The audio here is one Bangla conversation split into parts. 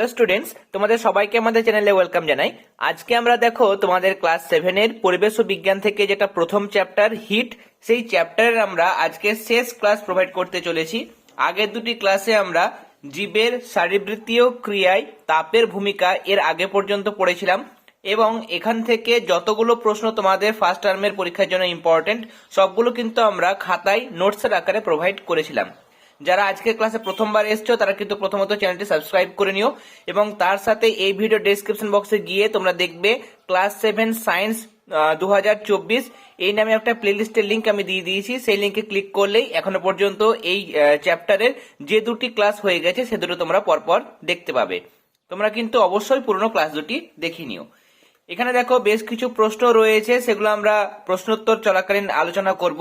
হ্যালো স্টুডেন্টস, তোমাদের সবাইকে আমাদের চ্যানেলে ওয়েলকাম জানাই। আজকে আমরা দেখো তোমাদের ক্লাস সেভেনের পরিবেশ ও বিজ্ঞান থেকে যেটা প্রথম চ্যাপ্টার, হিট, সেই চ্যাপ্টারের আমরা আজকে শেষ ক্লাস প্রোভাইড করতে চলেছি। আগের দুটি ক্লাসে আমরা জীবের শারীরবৃত্তীয় ক্রিয়ায় তাপের ভূমিকা এর আগে পর্যন্ত পড়েছিলাম এবং এখান থেকে যতগুলো প্রশ্ন তোমাদের ফার্স্ট টার্মের পরীক্ষার জন্য ইম্পর্টেন্ট সবগুলো কিন্তু আমরা খাতায় নোটসের আকারে প্রোভাইড করেছিলাম। যারা আজকের ক্লাসে প্রথমবার এসছো, তারা কিন্তু প্রথমত চ্যানেলটি সাবস্ক্রাইব করে নিও এবং তার সাথে এই ভিডিও ডেসক্রিপশন বক্সে গিয়ে তোমরা দেখবে ক্লাস সেভেন সায়েন্স দু হাজার চব্বিশ। এই নামে একটা প্লেলিস্টের লিঙ্ক আমি দিয়ে দিয়েছি। সেই লিঙ্কে ক্লিক করলেই এখনও পর্যন্ত এই চ্যাপ্টারের যে দুটি ক্লাস হয়ে গেছে, সে দুটো তোমরা পরপর দেখতে পাবে। তোমরা কিন্তু অবশ্যই পুরনো ক্লাস দুটি দেখে নিও। এখানে দেখো বেশ কিছু প্রশ্ন রয়েছে, সেগুলো আমরা প্রশ্নোত্তর চলাকালীন আলোচনা করব।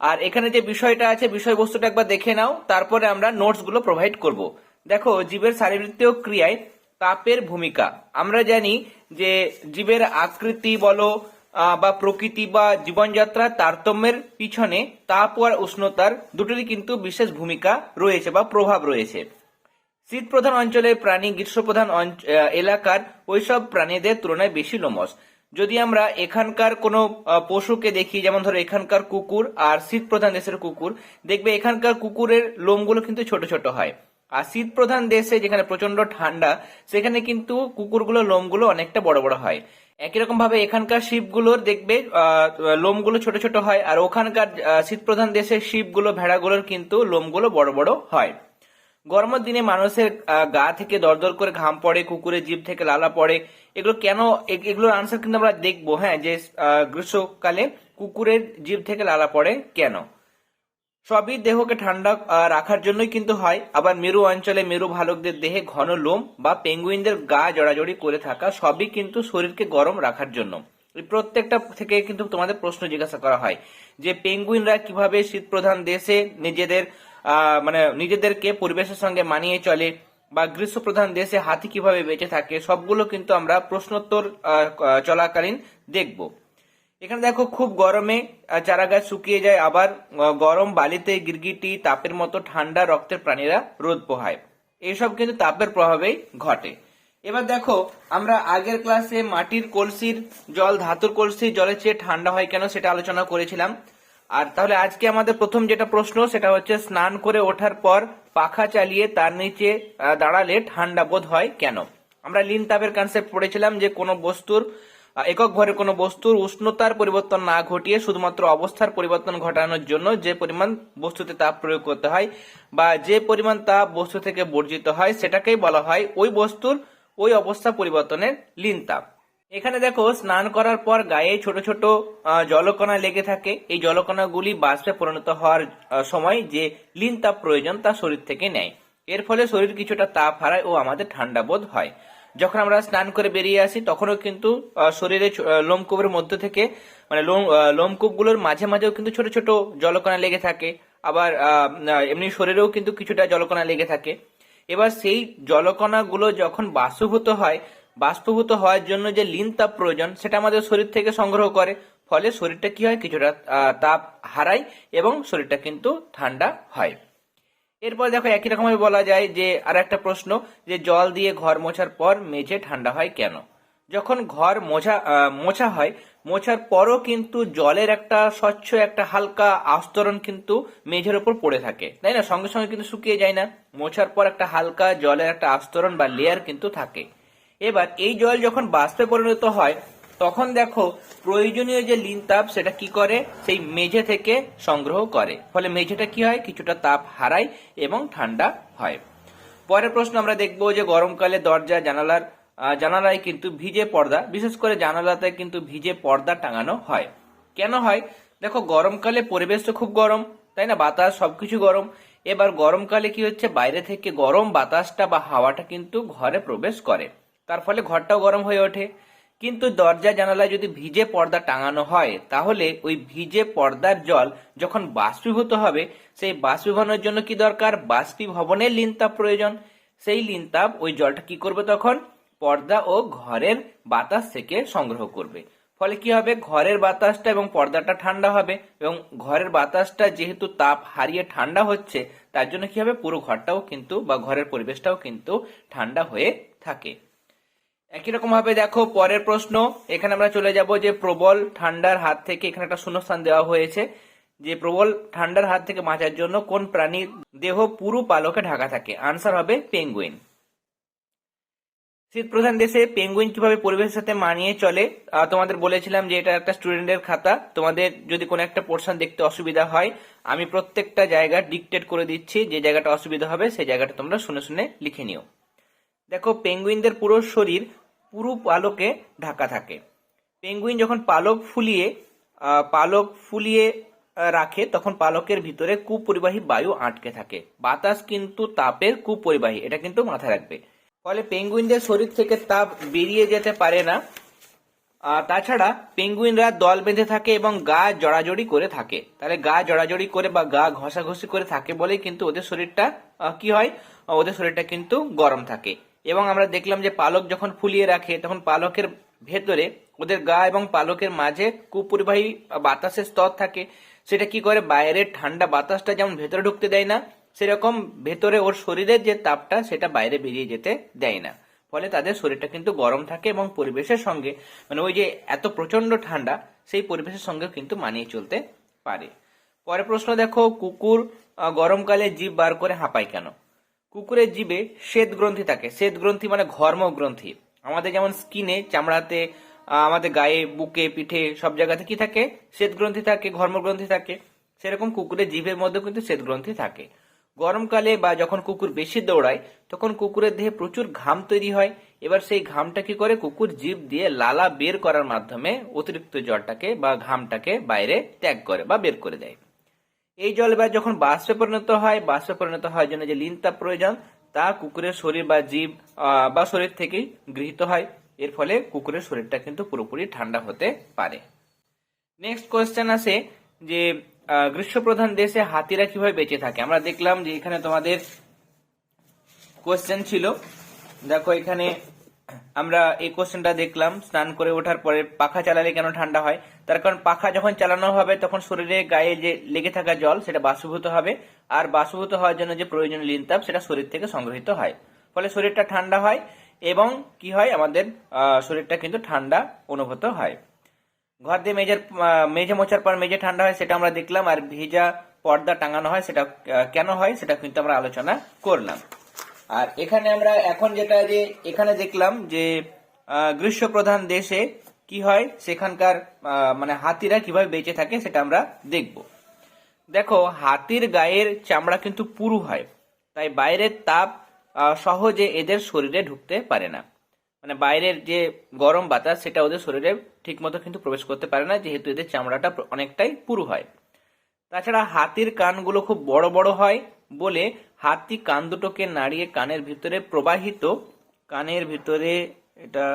আর এখানে যে বিষয়টা আছে, বিষয়বস্তুটা একবার দেখে নাও, তারপরে আমরা নোটসগুলো প্রোভাইড করব। দেখো, জীবের শারীরবৃত্তীয় ক্রিয়ায় তাপের ভূমিকা। আমরা জানি যে জীবের আকৃতি বলো বা প্রকৃতি বা জীবনযাত্রার তারতম্যের পিছনে তাপ আর উষ্ণতার দুটোরই কিন্তু বিশেষ ভূমিকা রয়েছে বা প্রভাব রয়েছে। শীত প্রধান অঞ্চলের প্রাণী, গ্রীষ্মপ্রধান এলাকার ওইসব প্রাণীদের তুলনায় বেশি লোমস। যদি আমরা এখানকার কোনো পশুকে দেখি, যেমন ধরো এখানকার কুকুর আর শীত প্রধান দেশের কুকুর, দেখবে এখানকার কুকুরের লোমগুলো কিন্তু ছোট ছোট হয়। আর শীত প্রধান দেশে যেখানে প্রচণ্ড ঠান্ডা, সেখানে কিন্তু কুকুরগুলো লোমগুলো অনেকটা বড় বড় হয়। একই রকম ভাবে এখানকার শিপগুলোর দেখবে লোমগুলো ছোট ছোট হয়, আর ওখানকার শীত প্রধান দেশের শিপগুলো, ভেড়াগুলোর কিন্তু লোমগুলো বড় বড় হয়। গরমের দিনে মানুষের গা থেকে দরদর করে ঘাম পড়ে, কুকুরের জিভ থেকে লালা পড়ে, এগুলো কেন এগুলোর আনসার কিন্তু আমরা দেখব হ্যাঁ যে গ্রীষ্মকালে কুকুরের জিভ থেকে লালা পড়ে কেন? সবই দেহকে ঠান্ডা রাখার জন্যই কিন্তু হয়, আবার মেরু অঞ্চলে মেরু ভালুকদের দেহে ঘন লোম বা পেঙ্গুইনদের গা জড়াজড়ি করে থাকা সবই কিন্তু শরীরকে গরম রাখার জন্য। প্রত্যেকটা থেকে কিন্তু তোমাদের প্রশ্ন জিজ্ঞাসা করা হয় যে, পেঙ্গুইনরা কীভাবে শীত প্রধান দেশে নিজেদের মানে নিজেদেরকে পরিবেশের সঙ্গে মানিয়ে চলে বা গ্রীষ্ম প্রধান দেশে হাতি কীভাবে বেঁচে থাকে, সবগুলো কিন্তু আমরা প্রশ্নোত্তর চলাকালীন দেখব। এখানে দেখো, খুব গরমে চারা গাছ শুকিয়ে যায়, আবার গরম বালিতে গিরগিটি, তাপের মতো ঠান্ডা রক্তের প্রাণীরা রোদ পোহায়। এইসব কিন্তু তাপের প্রভাবেই ঘটে। এবার দেখো, আমরা আগের ক্লাসে মাটির কলসির জল, ধাতুর কলসির জলের চেয়ে ঠান্ডা হয় কেন সেটা আলোচনা করেছিলাম। আর তাহলে আজকে আমাদের প্রথম যেটা প্রশ্ন, সেটা হচ্ছে স্নান করে ওঠার পর পাখা চালিয়ে তার নিচে দাঁড়ালে ঠান্ডা বোধ হয় কেন? আমরা লিন তাপের কনসেপ্ট পড়েছিলাম যে কোনো বস্তুর একক ভরের কোনো বস্তুর উষ্ণতার পরিবর্তন না ঘটিয়ে শুধুমাত্র অবস্থার পরিবর্তন ঘটানোর জন্য যে পরিমাণ বস্তুতে তাপ প্রয়োগ করতে হয় বা যে পরিমাণ তাপ বস্তু থেকে বর্জিত হয়, সেটাকেই বলা হয় ওই বস্তুর ওই অবস্থা পরিবর্তনের লিন তাপ। এখানে দেখো, স্নান করার পর গায়ে ছোট ছোট জলকণা লেগে থাকে। এই জলকণাগুলি বাষ্পে পরিণত হওয়ার সময় যে লিন তাপ প্রয়োজন তা শরীর থেকে নেয়। এর ফলে শরীর কিছুটা তাপ হারায় ও আমাদের ঠান্ডা বোধ হয়। যখন আমরা স্নান করে বেরিয়ে আসি, তখনও কিন্তু শরীরে লোমকূপের মধ্যে থেকে মানে লোম লোমকূপগুলোর মাঝে মাঝেও কিন্তু ছোট ছোট জলকণা লেগে থাকে। আবার এমনি শরীরেও কিন্তু কিছুটা জলকণা লেগে থাকে। এবার সেই জলকণাগুলো যখন বাষ্পভূত হয় বাষ্পভূত হওয়ার জন্য যে লিন তাপ প্রয়োজন, সেটা আমাদের শরীর থেকে সংগ্রহ করে। ফলে শরীরটা কি হয়? কিছুটা তাপ হারায় এবং শরীরটা কিন্তু ঠান্ডা হয়। এরপর দেখো, একই রকমভাবে বলা যায় যে আর একটা প্রশ্ন, যে জল দিয়ে ঘর মোছার পর মেঝে ঠান্ডা হয় কেন? যখন ঘর মোছা মোছা হয়, মোছার পরও কিন্তু জলের একটা স্বচ্ছ, একটা হালকা আস্তরণ কিন্তু মেঝের ওপর পড়ে থাকে। তাই না? সঙ্গে সঙ্গে কিন্তু শুকিয়ে যায় না। মোছার পর একটা হালকা জলের একটা আস্তরণ বা লেয়ার কিন্তু থাকে। এবার এই জল যখন বাষ্পে পরিণত হয়, তখন দেখো প্রয়োজনীয় যে লিন তাপ, সেটা কি করে? সেই মেঝে থেকে সংগ্রহ করে। ফলে মেঝেটা কি হয়? কিছুটা তাপ হারায় এবং ঠান্ডা হয়। পরের প্রশ্ন আমরা দেখব যে গরমকালে দরজা, জানালার জানালায় কিন্তু ভিজে পর্দা, বিশেষ করে জানালাতে কিন্তু ভিজে পর্দা টাঙানো হয়। কেন হয়? দেখো গরমকালে পরিবেশ তো খুব গরম, তাই না? বাতাস সবকিছু গরম। এবার গরমকালে কি হচ্ছে? বাইরে থেকে গরম বাতাসটা বা হাওয়াটা কিন্তু ঘরে প্রবেশ করে। তার ফলে ঘরটাও গরম হয়ে ওঠে। কিন্তু দরজা জানালায় যদি ভিজে পর্দা টাঙানো হয়, তাহলে ওই ভিজে পর্দার জল যখন বাষ্পীভূত হবে, সেই বাষ্পীভবনের জন্য কি দরকার? বাষ্পীভবনের লিনতাপ প্রয়োজন। সেই লিনতাপ ওই জলটা কি করবে তখন? পর্দা ও ঘরের বাতাস থেকে সংগ্রহ করবে। ফলে কি হবে? ঘরের বাতাসটা এবং পর্দাটা ঠান্ডা হবে এবং ঘরের বাতাসটা যেহেতু তাপ হারিয়ে ঠান্ডা হচ্ছে, তার জন্য কি হবে? পুরো ঘরটাও কিন্তু বা ঘরের পরিবেশটাও কিন্তু ঠান্ডা হয়ে থাকে। একই রকম ভাবে দেখো, পরের প্রশ্ন, এখানে আমরা চলে যাব যে প্রবল ঠান্ডার হাত থেকে এখানে একটা শূন্যস্থান দেওয়া হয়েছে, যে প্রবল ঠান্ডার হাত থেকে বাঁচার জন্য কোন প্রাণীর দেহ পুরো পালকে ঢাকা থাকে? আনসার হবে পেঙ্গুইন শীত প্রধান দেশে পেঙ্গুইন কীভাবে পরিবেশের সাথে মানিয়ে চলে? তোমাদের বলেছিলাম যে এটা একটা স্টুডেন্টের খাতা। তোমাদের যদি কোনো একটা পোর্শন দেখতে অসুবিধা হয়, আমি প্রত্যেকটা জায়গা ডিকটেট করে দিচ্ছি, যে জায়গাটা অসুবিধা হবে, সেই জায়গাটা তোমরা শুনে শুনে লিখে নিও। দেখো পেঙ্গুইনদের পুরো শরীর পুরো পালকে ঢাকা থাকে। পেঙ্গুইন যখন পালক ফুলিয়ে পালক ফুলিয়ে রাখে, তখন পালকের ভিতরে কুপরিবাহী বায়ু আটকে থাকে। বাতাস কিন্তু তাপের কুপরিবাহী, এটা কিন্তু মাথায় রাখবে। ফলে পেঙ্গুইনদের শরীর থেকে তাপ বেরিয়ে যেতে পারে না। তাছাড়া পেঙ্গুইনরা দল বেঁধে থাকে এবং গা জড়াজড়ি করে থাকে। তাহলে গা জড়াজড়ি করে বা গা ঘষাঘষি করে থাকে বলেই কিন্তু ওদের শরীরটা কি হয়? ওদের শরীরটা কিন্তু গরম থাকে। এবং আমরা দেখলাম যে পালক যখন ফুলিয়ে রাখে, তখন পালকের ভেতরে ওদের গা এবং পালকের মাঝে কুপরিবাহী বাতাসের স্তর থাকে। সেটা কি করে? বাইরের ঠান্ডা বাতাসটা যেমন ভেতরে ঢুকতে দেয় না, সেরকম ভেতরে ওর শরীরের যে তাপটা, সেটা বাইরে বেরিয়ে যেতে দেয় না। ফলে তাদের শরীরটা কিন্তু গরম থাকে এবং পরিবেশের সঙ্গে মানে ওই যে এত প্রচণ্ড ঠান্ডা, সেই পরিবেশের সঙ্গে কিন্তু মানিয়ে চলতে পারে। পরের প্রশ্ন দেখো, কুকুর গরমকালে জীব বার করে হাঁপায় কেন? কুকুরের জীবে শ্বেত গ্রন্থি থাকে। শ্বেত গ্রন্থি মানে ঘর্ম গ্রন্থি। আমাদের যেমন স্কিনে, চামড়াতে আমাদের গায়ে, বুকে, পিঠে সব জায়গাতে কি থাকে? শ্বেত গ্রন্থি থাকে, ঘর্ম গ্রন্থি থাকে। সেরকম কুকুরের জিভের মধ্যে কিন্তু শ্বেত গ্রন্থি থাকে। গরমকালে বা যখন কুকুর বেশি দৌড়ায়, তখন কুকুরের দেহে প্রচুর ঘাম তৈরি হয়। এবার সেই ঘামটা কি করে? কুকুর জীব দিয়ে লালা বের করার মাধ্যমে অতিরিক্ত জলটাকে বা ঘামটাকে বাইরে ত্যাগ করে বা বের করে দেয়। এই জল এবার যখন বাষ্পে পরিণত হয়, বাষ্পে পরিণত হওয়ার জন্য যে লিনতাপ প্রয়োজন, তা কুকুরের শরীর বা জীব বা শরীর থেকেই গৃহীত হয়। এর ফলে কুকুরের শরীরটা কিন্তু পুরোপুরি ঠান্ডা হতে পারে। নেক্সট কোয়েশ্চেন আসে যে গ্রীষ্মপ্রধান দেশে হাতিরা কীভাবে বেঁচে থাকে? আমরা দেখলাম যে এখানে তোমাদের কোয়েশ্চেন ছিল। দেখো এখানে আমরা এই কোশ্চেনটা দেখলাম, স্নান করে ওঠার পরে পাখা চালালে কেন ঠান্ডা হয়? তার কারণ পাখা যখন চালানো হবে, তখন শরীরে গায়ে যে লেগে থাকা জল, সেটা বাষ্পীভূত হবে। আর বাষ্পীভূত হওয়ার জন্য যে প্রয়োজনীয় লিনতাপ সেটা শরীর থেকে সংগৃহীত হয়। ফলে শরীরটা ঠান্ডা হয় এবং কি হয়? আমাদের শরীরটা কিন্তু ঠান্ডা অনুভূত হয়। ঘর দিয়ে মেজের মেঝে মোছার পর মেঝে ঠান্ডা হয়, সেটা আমরা দেখলাম। আর ভেজা পর্দা টাঙানো হয়, সেটা কেন হয়? সেটা কিন্তু আমরা আলোচনা করলাম। আর এখানে আমরা এখন যেটা যে, এখানে দেখলাম যে গ্রীষ্মপ্রধান দেশে কি হয়? সেখানকার মানে হাতিরা কীভাবে বেঁচে থাকে সেটা আমরা দেখব। দেখো, হাতির গায়ের চামড়া কিন্তু পুরু হয়, তাই বাইরের তাপ সহজে এদের শরীরে ঢুকতে পারে না। মানে বাইরের যে গরম বাতাস, সেটা ওদের শরীরে ঠিকমতো কিন্তু প্রবেশ করতে পারে না, যেহেতু এদের চামড়াটা অনেকটাই পুরু হয়। তাছাড়া হাতির কানগুলো খুব বড় বড় হয় বলে হাতি কান দুটোকে নাড়িয়ে কানের ভিতরে প্রবাহিত, কানের ভিতরে এটা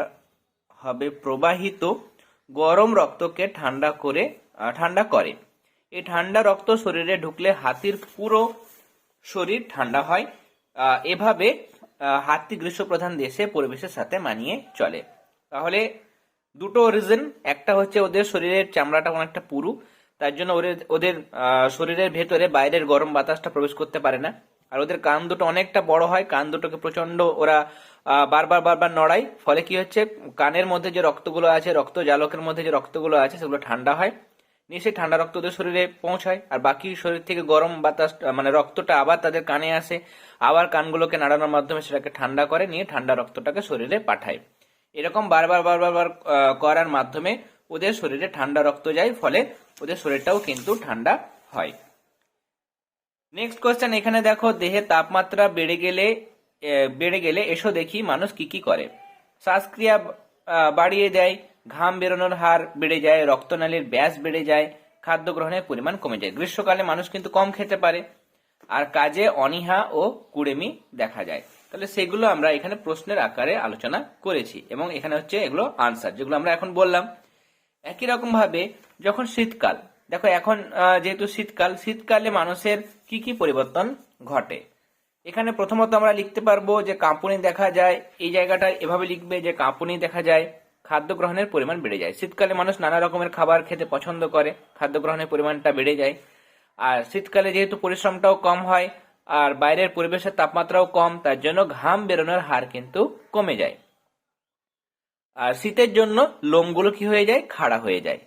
হবে প্রবাহিত, গরম রক্তকে ঠান্ডা করে ঠান্ডা করে। এই ঠান্ডা রক্ত শরীরে ঢুকলে হাতির পুরো শরীর ঠান্ডা হয়। এভাবে হাতি গ্রীষ্মপ্রধান দেশে পরিবেশের সাথে মানিয়ে চলে। তাহলে দুটো রিজন একটা হচ্ছে ওদের শরীরের চামড়াটা অনেকটা পুরু, তার জন্য ওদের ওদের শরীরের ভেতরে বাইরের গরম বাতাসটা প্রবেশ করতে পারে না। আর ওদের কান দুটো অনেকটা বড় হয়, কান দুটোকে প্রচণ্ড ওরা বারবার বারবার নড়ায়। ফলে কি হচ্ছে, কানের মধ্যে যে রক্তগুলো আছে, রক্ত জালকের মধ্যে যে রক্তগুলো আছে, সেগুলো ঠান্ডা হয়। নিয়ে সেই ঠান্ডা রক্ত ওদের শরীরে পৌঁছায়, আর বাকি শরীর থেকে গরম বাতাস মানে রক্তটা আবার তাদের কানে আসে, আবার কানগুলোকে নাড়ানোর মাধ্যমে সেটাকে ঠান্ডা করে, নিয়ে ঠান্ডা রক্তটাকে শরীরে পাঠায়। এরকম বারবার বারবার বার করার মাধ্যমে ওদের শরীরে ঠান্ডা রক্ত যায়, ফলে ওদের শরীরটাও কিন্তু ঠান্ডা হয়। নেক্সট কোয়েশ্চেন এখানে দেখো, দেহে তাপমাত্রা বেড়ে গেলে বেড়ে গেলে এসো দেখি মানুষ কি কি করে। শ্বাসক্রিয়া বাড়িয়ে দেয়, ঘাম বেরোনোর হার বেড়ে যায়, রক্তনালীর ব্যাস বেড়ে যায়, খাদ্য গ্রহণের পরিমাণ কমে যায়। গ্রীষ্মকালে মানুষ কিন্তু কম খেতে পারে, আর কাজে অনীহা ও কুড়েমি দেখা যায়। তাহলে সেগুলো আমরা এখানে প্রশ্নের আকারে আলোচনা করেছি, এবং এখানে হচ্ছে এগুলো আনসার যেগুলো আমরা এখন বললাম। একই রকম ভাবে যখন শীতকাল দেখো, এখন যেহেতু শীতকাল, শীতকালে মানুষের কি কি পরিবর্তন ঘটে? এখানে প্রথমত আমরা লিখতে পারব যে কাঁপুনি দেখা যায়, এই জায়গাটায় এভাবে লিখবে যে কাঁপুনি দেখা যায়, খাদ্য গ্রহণের পরিমাণ বেড়ে যায়। শীতকালে মানুষ নানা রকমের খাবার খেতে পছন্দ করে, খাদ্য গ্রহণের পরিমাণটা বেড়ে যায়। আর শীতকালে যেহেতু পরিশ্রমটাও কম হয়, আর বাইরের পরিবেশের তাপমাত্রাও কম, তার জন্য ঘাম বেরোনোর হার কিন্তু কমে যায়। আর শীতের জন্য লোমগুলো কি হয়ে যায়? খাড়া হয়ে যায়।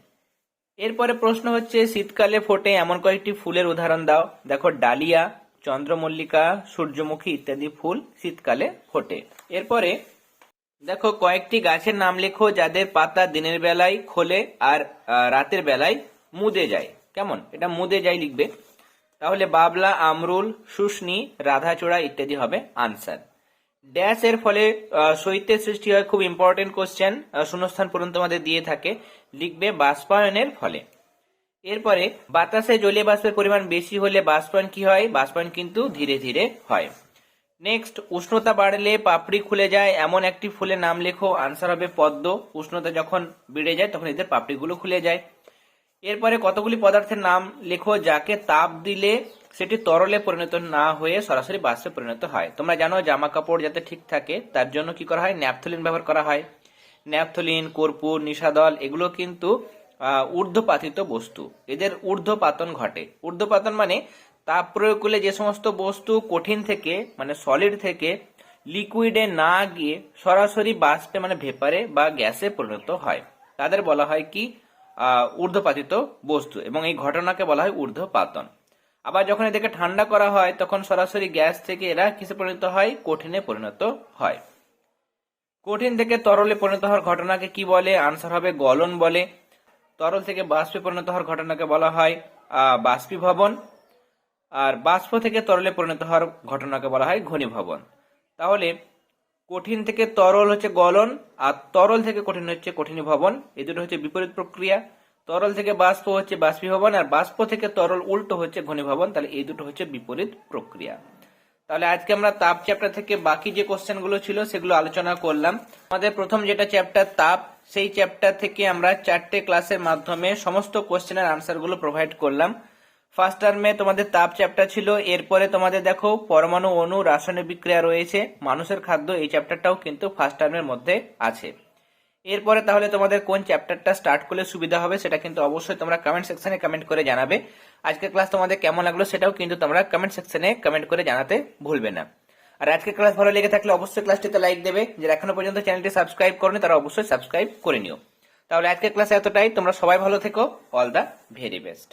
এরপরে প্রশ্ন হচ্ছে, শীতকালে ফোটে এমন কয়েকটি ফুলের উদাহরণ দাও। দেখো, ডালিয়া, চন্দ্রমল্লিকা, সূর্যমুখী ইত্যাদি ফুল শীতকালে ফোটে। এরপরে দেখো, কয়েকটি গাছের নাম লেখো যাদের পাতা দিনের বেলায় খোলে আর রাতের বেলায় মুদে যায়। কেমন? এটা মুদে যায় লিখবে। তাহলে বাবলা, আমরুল, শুষ্নি, রাধাচূড়া ইত্যাদি হবে আনসার। ড্যাশ এর ফলে শৈত্যের সৃষ্টি হয় খুব ইম্পর্টেন্ট কোশ্চেন শূন্যস্থান পর্যন্ত আমাদের দিয়ে থাকে। লিখবে বাষ্পায়নের ফলে। এরপরে বাতাসে জলীয় বাষ্পের পরিমাণ বেশি হলে বাষ্পায়ন কি হয়? বাষ্পায়ন কিন্তু ধীরে ধীরে হয়। নেক্সট উষ্ণতা বাড়লে পাপড়ি খুলে যায়। এমন একটি ফুলের নাম লেখো আনসার হবে পদ্ম। উষ্ণতা যখন বেড়ে যায়, তখন এদের পাপড়িগুলো খুলে যায়। এরপরে কতগুলি পদার্থের নাম লেখো, যাকে তাপ দিলে সেটি তরলে পরিণত না হয়ে সরাসরি বাষ্পে পরিণত হয়। তোমরা জানো জামা কাপড় যাতে ঠিক থাকে, তার জন্য কি করা হয়? ন্যাপথলিন ব্যবহার করা হয়। ন্যাপথলিন, কর্পূর, নিশাদল, এগুলো কিন্তু ঊর্ধ্বপাতিত বস্তু। এদের ঊর্ধ্বপাতন ঘটে। ঊর্ধ্বপাতন মানে তাপ প্রয়োগ করলে যে সমস্ত বস্তু কঠিন থেকে মানে সলিড থেকে লিকুইডে না গিয়ে সরাসরি বাষ্পে মানে ভেপারে বা গ্যাসে পরিণত হয়। তাদের বলা হয় কি? ঊর্ধ্বপাতিত বস্তু এবং এই ঘটনাকে বলা হয় ঊর্ধ্বপাতন। আবার যখন এদেরকে ঠান্ডা করা হয়, তখন সরাসরি গ্যাস থেকে এরা কিসে পরিণত হয়? কঠিনে পরিণত হয়। কঠিন থেকে তরলে পরিণত হওয়ার ঘটনাকে কি বলে? আনসার হবে গলন বলে। তরল থেকে বাষ্পে পরিণত হওয়ার ঘটনাকে বলা হয় বাষ্পীভবন। আর বাষ্প থেকে তরলে পরিণত হওয়ার ঘটনাকে বলা হয় ঘনীভবন। তাহলে কঠিন থেকে তরল হচ্ছে গলন, আর তরল থেকে কঠিন হচ্ছে কঠিনীভবন। এই দুটো হচ্ছে বিপরীত প্রক্রিয়া। তরল থেকে বাষ্প হচ্ছে বাষ্পীভবন, আর বাষ্প থেকে তরল উল্টো হচ্ছে ঘনীভবন। তাহলে এই দুটো হচ্ছে বিপরীত প্রক্রিয়া। তাহলে আজকে আমরা তাপ চ্যাপ্টার থেকে বাকি যে কোশ্চেনগুলো ছিল সেগুলো আলোচনা করলাম। আমাদের প্রথম যেটা চ্যাপ্টার তাপ, সেই চ্যাপ্টার থেকে আমরা চারটে ক্লাসের মাধ্যমে সমস্ত কোশ্চেনের আনসারগুলো প্রোভাইড করলাম। ফার্স্ট টার্মে তোমাদের তাপ চ্যাপ্টার ছিল, এরপরে তোমাদের দেখো পরমাণু, অণু, রাসায়নিক বিক্রিয়া রয়েছে। মানুষের খাদ্য এই চ্যাপ্টারটাও কিন্তু ফার্স্ট টার্মের মধ্যে আছে। এরপরে তাহলে তোমাদের কোন চ্যাপ্টারটা স্টার্ট করলে সুবিধা হবে সেটা কিন্তু অবশ্যই তোমরা কমেন্ট সেকশনে কমেন্ট করে জানাবে। আজকের ক্লাস তোমাদের কেমন লাগল সেটাও কিন্তু তোমরা কমেন্ট সেকশনে কমেন্ট করে জানাতে ভুলবে না। আর আজকের ক্লাস ভালো লেগে থাকলে অবশ্যই ক্লাসটিতে লাইক দেবে। যারা এখনও পর্যন্ত চ্যানেলটি সাবস্ক্রাইব করেনি, তারা অবশ্যই সাবস্ক্রাইব করে নিও। তাহলে আজকের ক্লাস এতটাই। তোমরা সবাই ভালো থেকো। All the very best